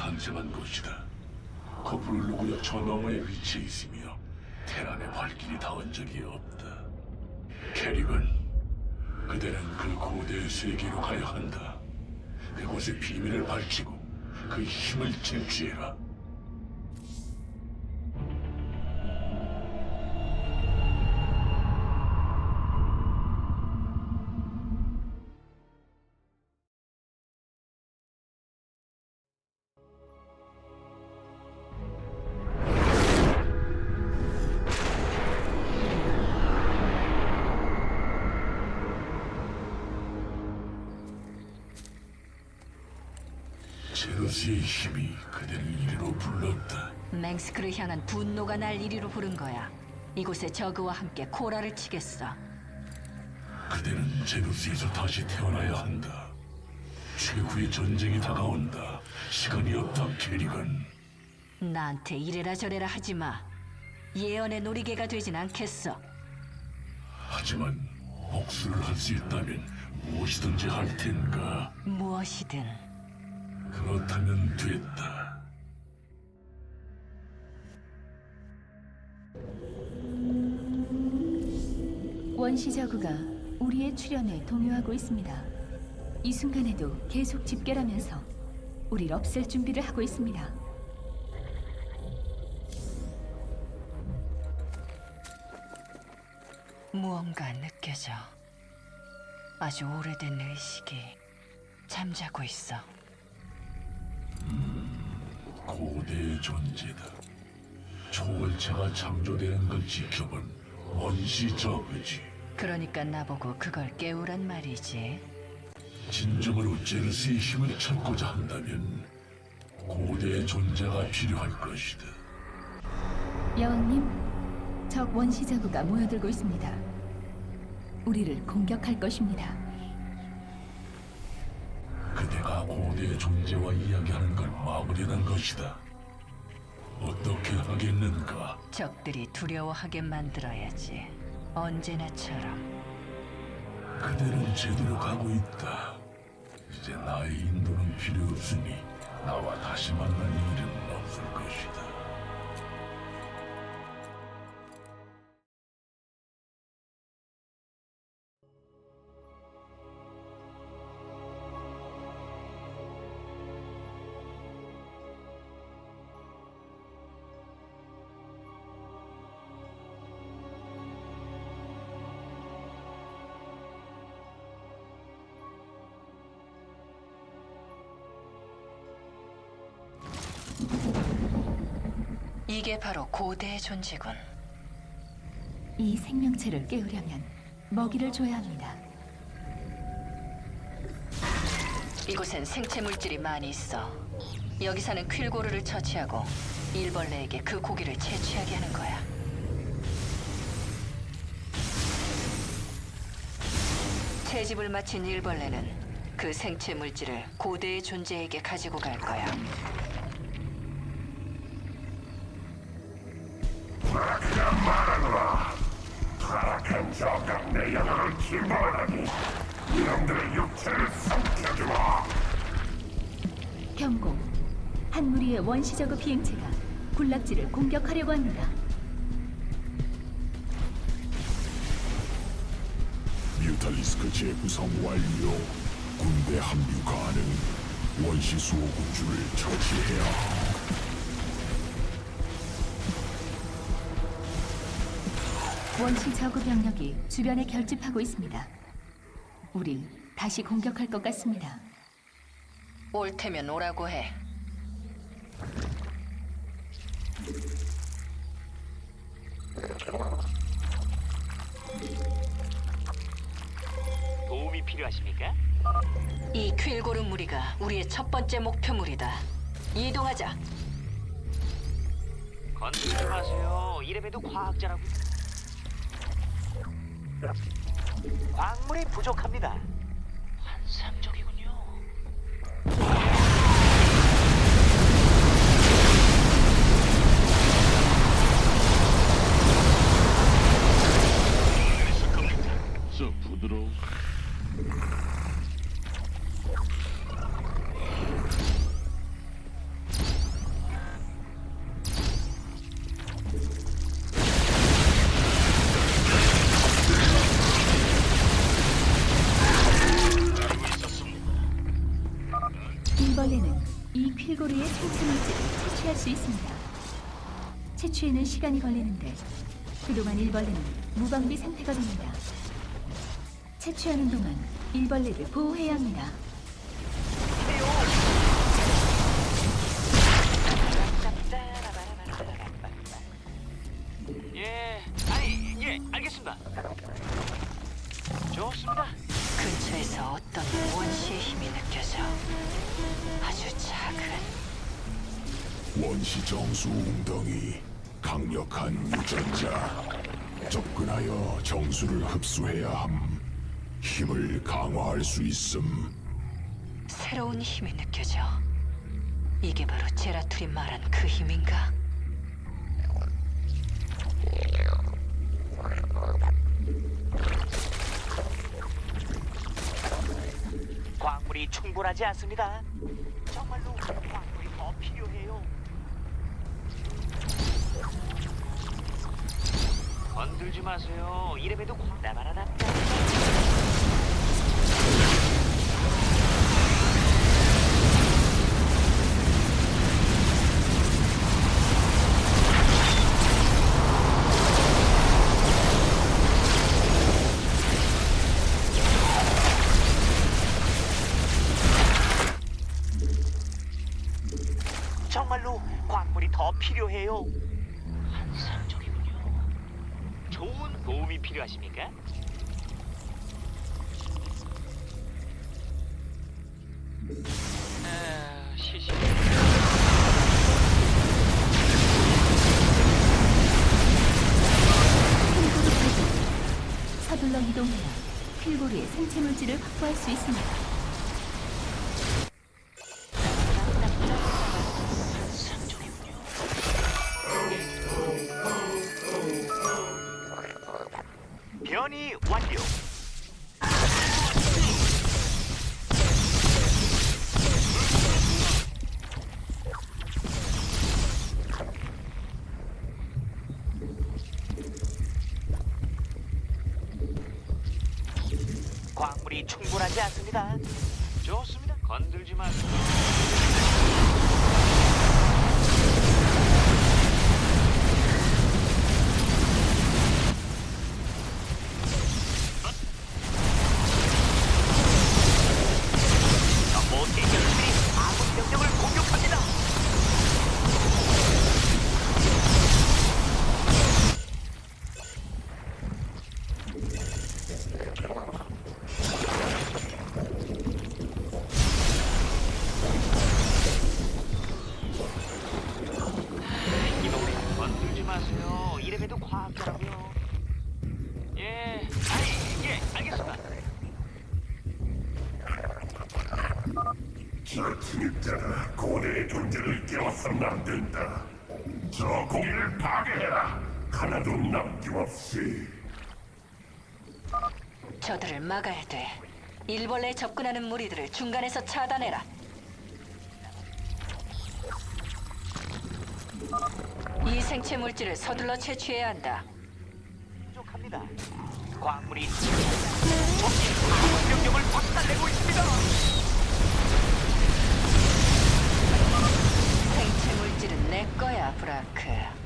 탄생한 곳이다. 거풀을 누구여 저 너머에 위치해 있으며 테란의 발길이 닿은 적이 없다. 캐릭은 그대는 그 고대의 세계로 가야 한다. 그곳의 비밀을 밝히고 그 힘을 쟁취해라. 맹스크를 향한 분노가 날 이리로 부른 거야. 이곳에 저그와 함께 코라를 치겠어. 그대는 제루스에서 다시 태어나야 한다. 최후의 전쟁이 다가온다. 시간이 없다, 캐리건. 나한테 이래라 저래라 하지 마. 예언의 놀이개가 되진 않겠어. 하지만 복수를 할 수 있다면 무엇이든지 할 텐가. 무엇이든 그렇다면 됐다. 원시 저구가 우리의 출현에 동요하고 있습니다. 이 순간에도 계속 집결하면서 우리를 없앨 준비를 하고 있습니다. 무언가 느껴져. 아주 오래된 의식이 잠자고 있어. 고대의 존재다. 초월체가 창조되는 걸 지켜본 원시 저그지. 그러니까 나보고 그걸 깨우란 말이지. 진정으로 제르스의 힘을 찾고자 한다면 고대의 존재가 필요할 것이다. 여왕님, 적 원시 저구가 모여들고 있습니다. 우리를 공격할 것입니다. 그대가 고대의 존재와 이야기하는 걸 막으려는 것이다. 어떻게 하겠는가? 적들이 두려워하게 만들어야지. 언제나처럼. 그대는 제대로 가고 있다. 이제 나의 인도는 필요 없으니 나와 다시 만날 일은 없을 것이다. 이게 바로 고대의 존재군. 이 생명체를 깨우려면 먹이를 줘야 합니다. 이곳엔 생체 물질이 많이 있어. 여기 사는 퀼고르를 처치하고 일벌레에게 그 고기를 채취하게 하는 거야. 채집을 마친 일벌레는 그 생체 물질을 고대의 존재에게 가지고 갈 거야. 내 영혼을 침범하니 이놈들의 육체를 삼켜주마. 경고. 한 무리의 원시 저구 비행체가 군락지를 공격하려고 합니다. 뮤탈리스크 재구성 완료. 군대 합류 가능. 원시 수호군주를 처치해야 원시 저구 병력이 주변에 결집하고 있습니다. 우릴 다시 공격할 것 같습니다. 올 테면 오라고 해. 도움이 필요하십니까? 이 퀼고르 무리가 우리의 첫 번째 목표물이다. 이동하자. 건들지 마세요. 이름에도 과학자라고. 광물이 부족합니다. 채취할 수 있습니다. 채취에는 시간이 걸리는데 그동안 일벌레는 무방비 상태가 됩니다. 채취하는 동안 일벌레를 보호해야 합니다. 원시 정수 웅덩이 강력한 유전자 접근하여 정수를 흡수해야 함 힘을 강화할 수 있음 새로운 힘이 느껴져. 이게 바로 제라툴이 말한 그 힘인가? 광물이 충분하지 않습니다. 정말로 광물이 더 필요해요. 건들지 마세요. 이름에도 광나바라다. 정말로 광물이 더 필요해요. 필요하십니까? 아, 시시. 퀼고르 파동. 서둘러 이동해야 퀼고르의 생체 물질을 확보할 수 있습니다. 충분하지 않습니다. 막아야 돼. 일벌레에 접근하는 무리들을 중간에서 차단해라. 이 생체 물질을 서둘러 채취해야 한다. 부족합니다. 광물이 아군 병력을 박살내고 있습니다. 생체 물질은 내 거야, 브라크.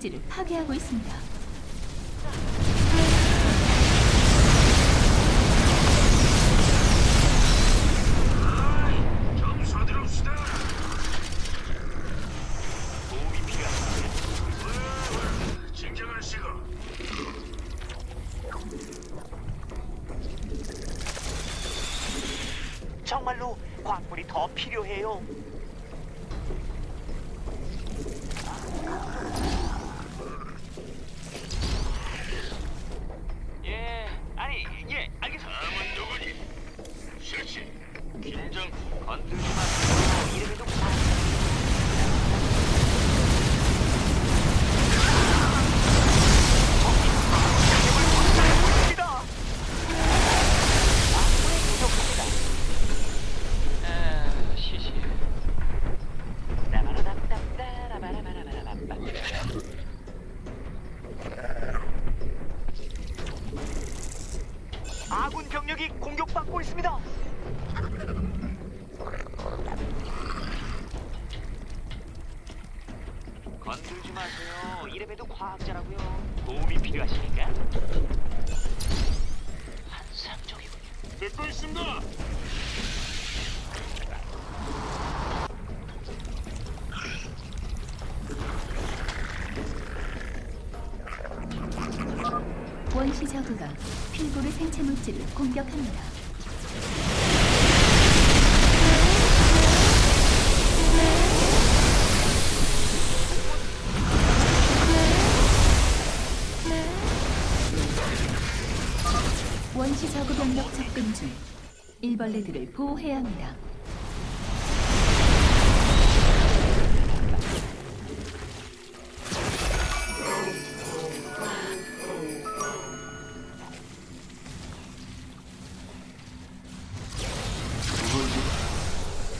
목적지를 파괴하고 있습니다. 정말로 광물이 더 필요해요. 건들지 마세요. 이래봬도 과학자라고요. 도움이 필요하십니까? 환상적이군요. 듣고 있습니다. 원시 저그가 피부의 생체 물질을 공격합니다. 바퀴벌레들을 보호해야 합니다.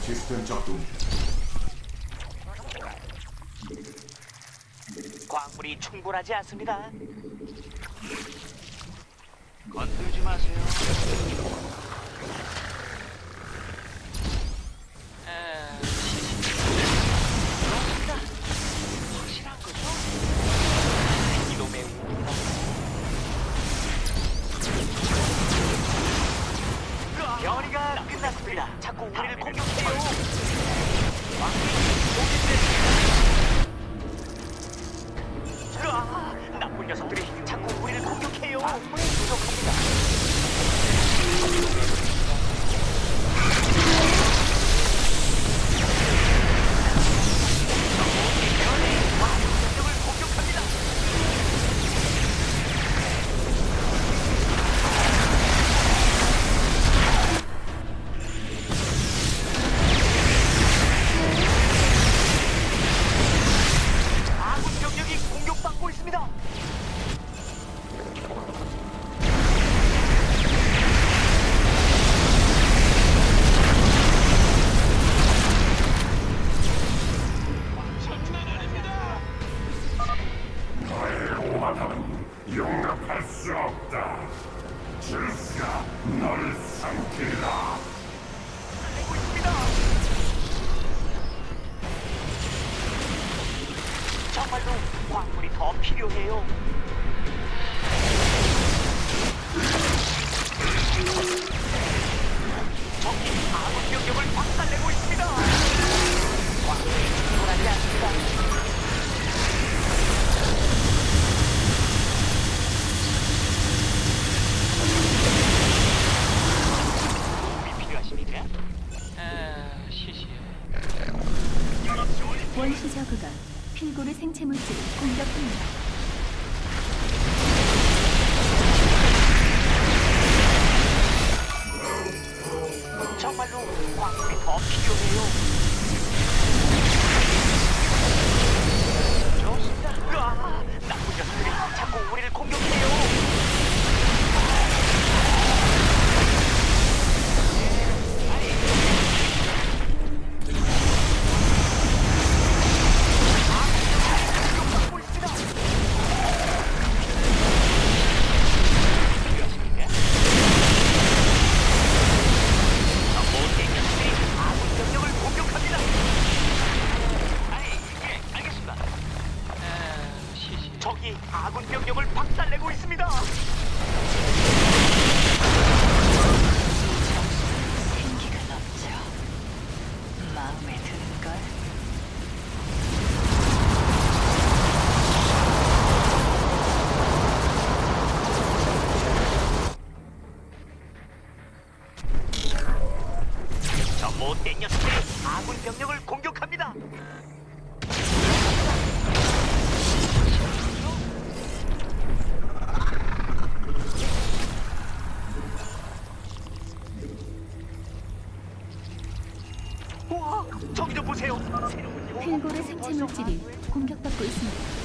시스템 작동. 광물이 충분하지 않습니다. 건들지 마세요. 저기 좀 보세요. 필고르 생체 물질이 공격받고 있습니다.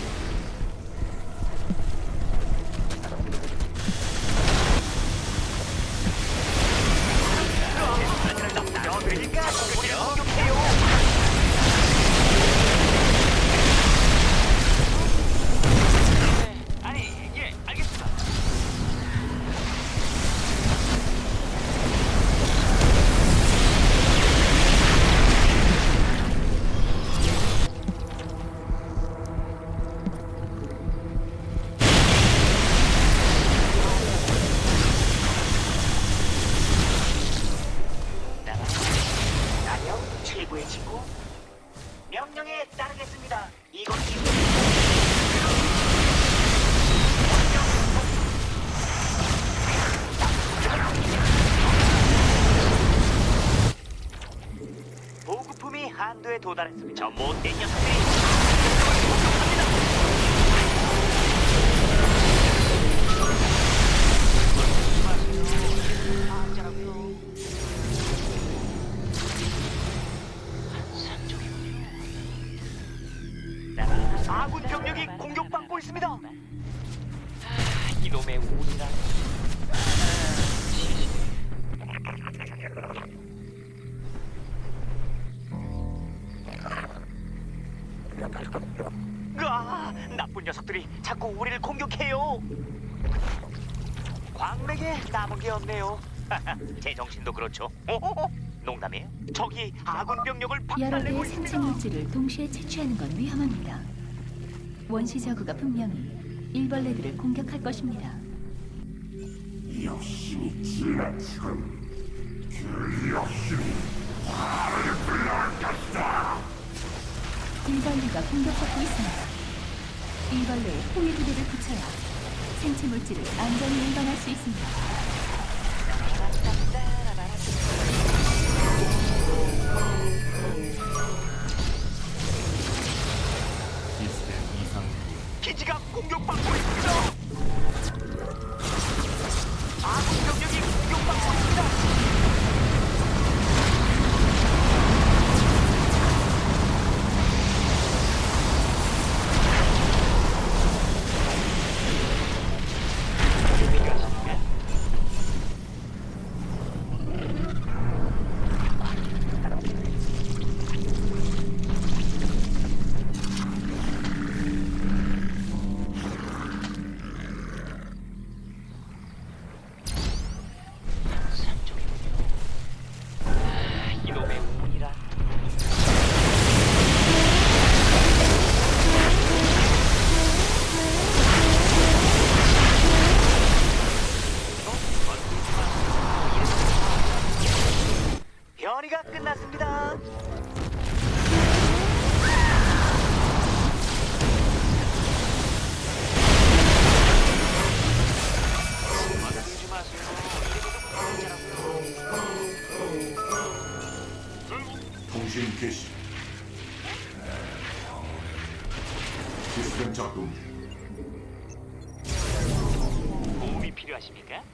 도달했습니다. 저 못된 녀석들이 정신도 그렇죠. 농담이에요. 적이 아군 병력을 여러 박살내고 개의 생체 있습니다. 물질을 동시에 채취하는 건 위험합니다. 원시 저그가 분명히 일벌레들을 공격할 것입니다. 욕심이 지나치군. 그 욕심이 나를 불러올 것이다. 일벌레가 공격받고 있습니다. 일벌레에 호위 부대를 붙여야 생체 물질을 안전히 운반할 수 있습니다. 통신 개시. 시스템 작동 중. 도움이 필요하십니까?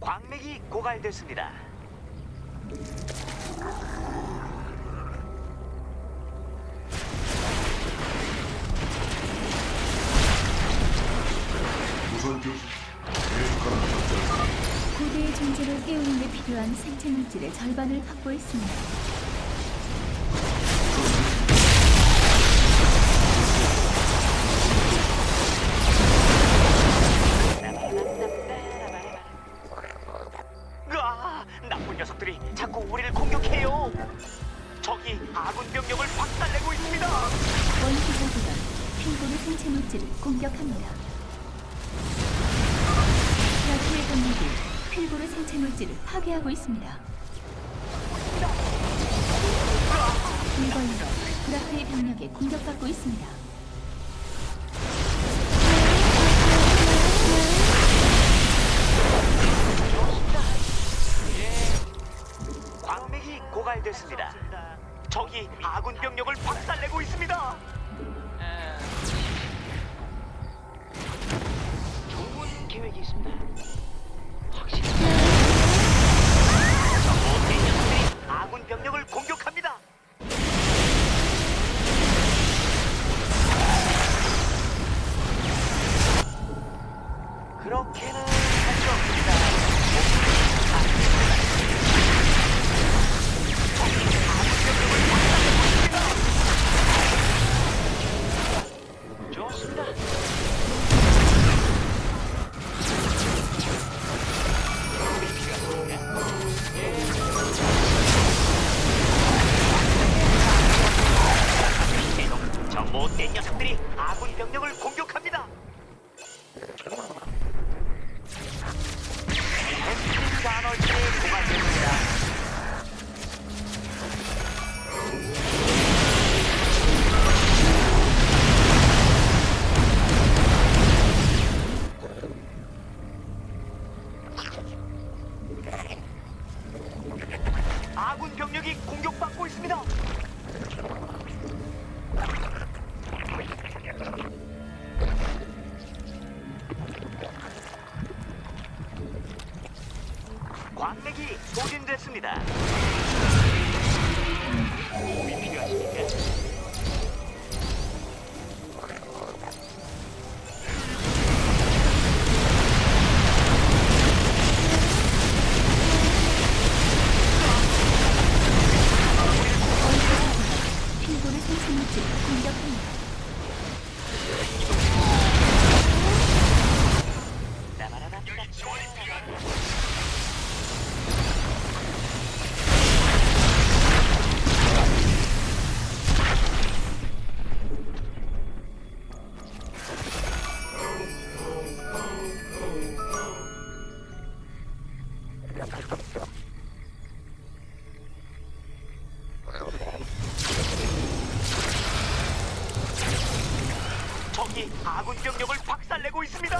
광맥이 고갈됐습니다. 계속하는 작전. 고대의 존재를 깨우는 데 필요한 생체 물질의 절반을 확보했습니다. 기지를 파괴하고 있습니다. 이걸로 브라크의 병력이 공격받고 있습니다. 광맥이 소진됐습니다. 음. 아군 병력을 박살내고 있습니다.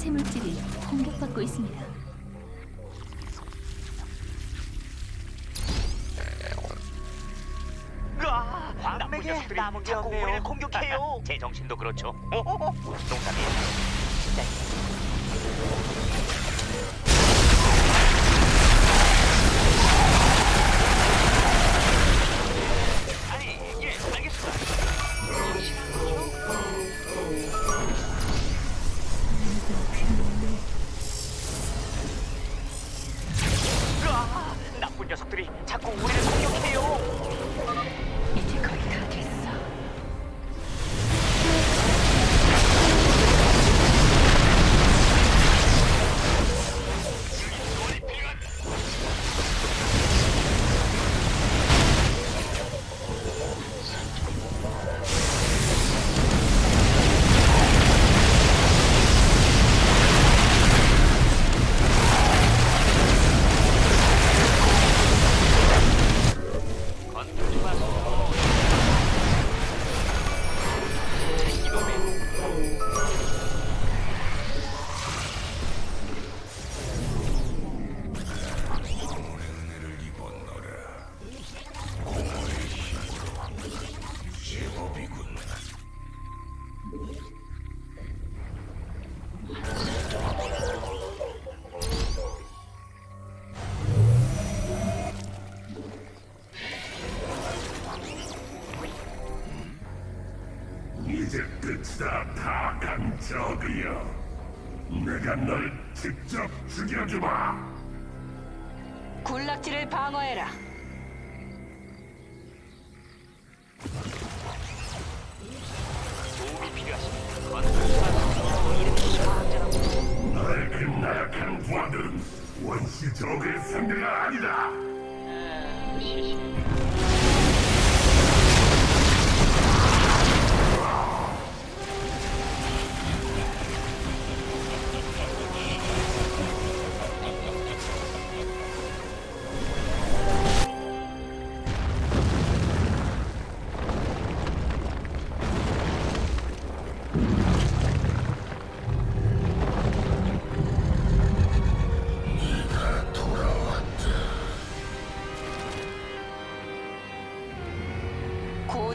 생체 물질이 공격받고 있습니다. 나무에게 자꾸 우리를 공격해요. 제 정신도 그렇죠. 어, 농담이에요. 진짜. 널 직접 죽여주마. 군락지를 방어해라. 도움이 수학자라고. 너의 그 나약한 부하들은 원시 적의 상대가 아니다.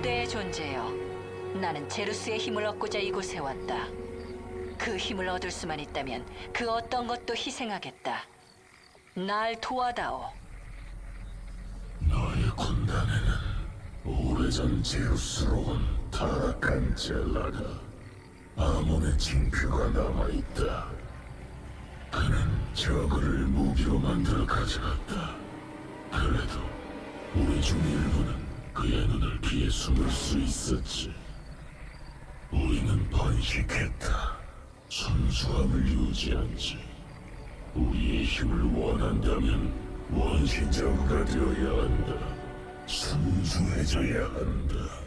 고대의 존재여. 나는 제루스의 힘을 얻고자 이곳에 왔다. 그 힘을 얻을 수만 있다면 그 어떤 것도 희생하겠다. 날 도와다오. 너의 군단에는 오래전 제우스로 온 타락한 젤라가 아몬의 징표가 남아있다. 그는 저그를 무기로 만들어 가져갔다. 그래도 우리 중 일부는 그의 눈을 피해 숨을 수 있었지. 우리는 번식했다. 순수함을 유지한 지. 우리의 힘을 원한다면 원신자가 되어야 한다. 순수해져야 한다.